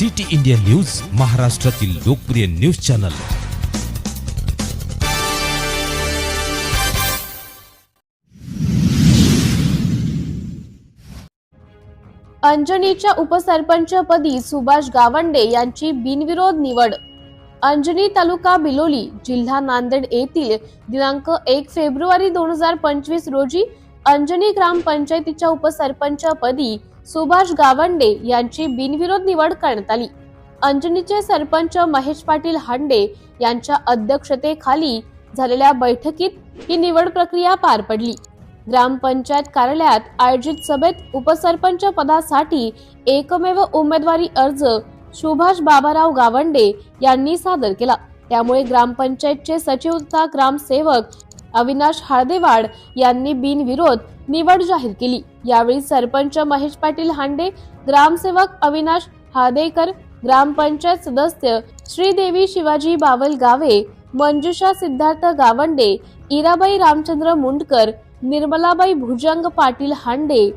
City India news महाराष्ट्रातील लोकप्रिय news channel. अंजनीच्या उपसरपंचपदी सुभाष गावंडे यांची बिनविरोध निवड. अंजनी तालुका बिलोली जिल्हा नांदेड येथील दिनांक एक फेब्रुवारी दोन हजार पंचवीस रोजी अंजनी ग्रामपंचायतीच्या उपसरपंचपदी सुभाष गावंडे यांची बिनविरोध निवड करण्यात आली. अंजनीचे सरपंच महेश पाटील हांडे यांच्या अध्यक्षतेखाली झालेल्या बैठकीत ही निवड प्रक्रिया पार पडली. ग्रामपंचायत कार्यालयात आयोजित सभेत उपसरपंच पदासाठी एकमेव उमेदवारी अर्ज सुभाष बाबाराव गावंडे यांनी सादर केला. त्यामुळे ग्रामपंचायतचे सचिव तथा ग्रामसेवक अविनाश हाळदेवाड यांनी बिनविरोध निवड जाहीर केली. यावेळी सरपंच महेश पाटील हांडे ग्रामसेवक अविनाश हाळदेकर ग्रामपंचायत सदस्य श्रीदेवी शिवाजी बावल गावे मंजुषा सिद्धार्थ गावंडे इराबाई रामचंद्र मुंडकर निर्मलाबाई भुजंग पाटील हांडे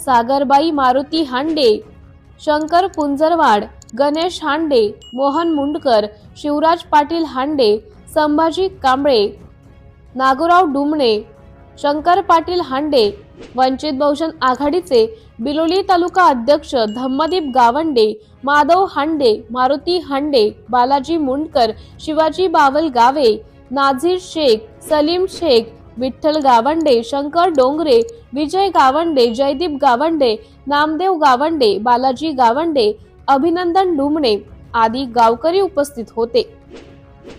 सागरबाई मारुती हांडे शंकर पुंजरवाड गणेश हांडे मोहन मुंडकर शिवराज पाटील हांडे संभाजी कांबळे नागोराव डुमणे शंकर पाटील हांडे वंचित बहुजन आघाडीचे बिलोली तालुका अध्यक्ष धम्मदीप गावंडे माधव हांडे मारुती हांडे बालाजी मुंडकर शिवाजी बावल गावे नाझीर शेख सलीम शेख विठ्ठल गावंडे शंकर डोंगरे विजय गावंडे जयदीप गावंडे नामदेव गावंडे बालाजी गावंडे अभिनंदन डुमणे आदी गावकरी उपस्थित होते.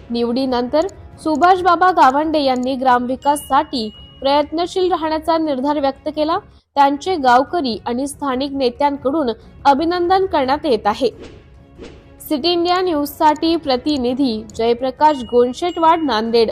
निवडीनंतर सुभाष बाबा गावंडे यांनी ग्रामविकाससाठी प्रयत्नशील राहण्याचा निर्धार व्यक्त केला. त्यांचे गावकरी आणि स्थानिक नेत्यांकडून अभिनंदन करण्यात येत आहे. सिटी इंडिया न्यूजसाठी प्रतिनिधी जयप्रकाश गोनशेटवाड नांदेड.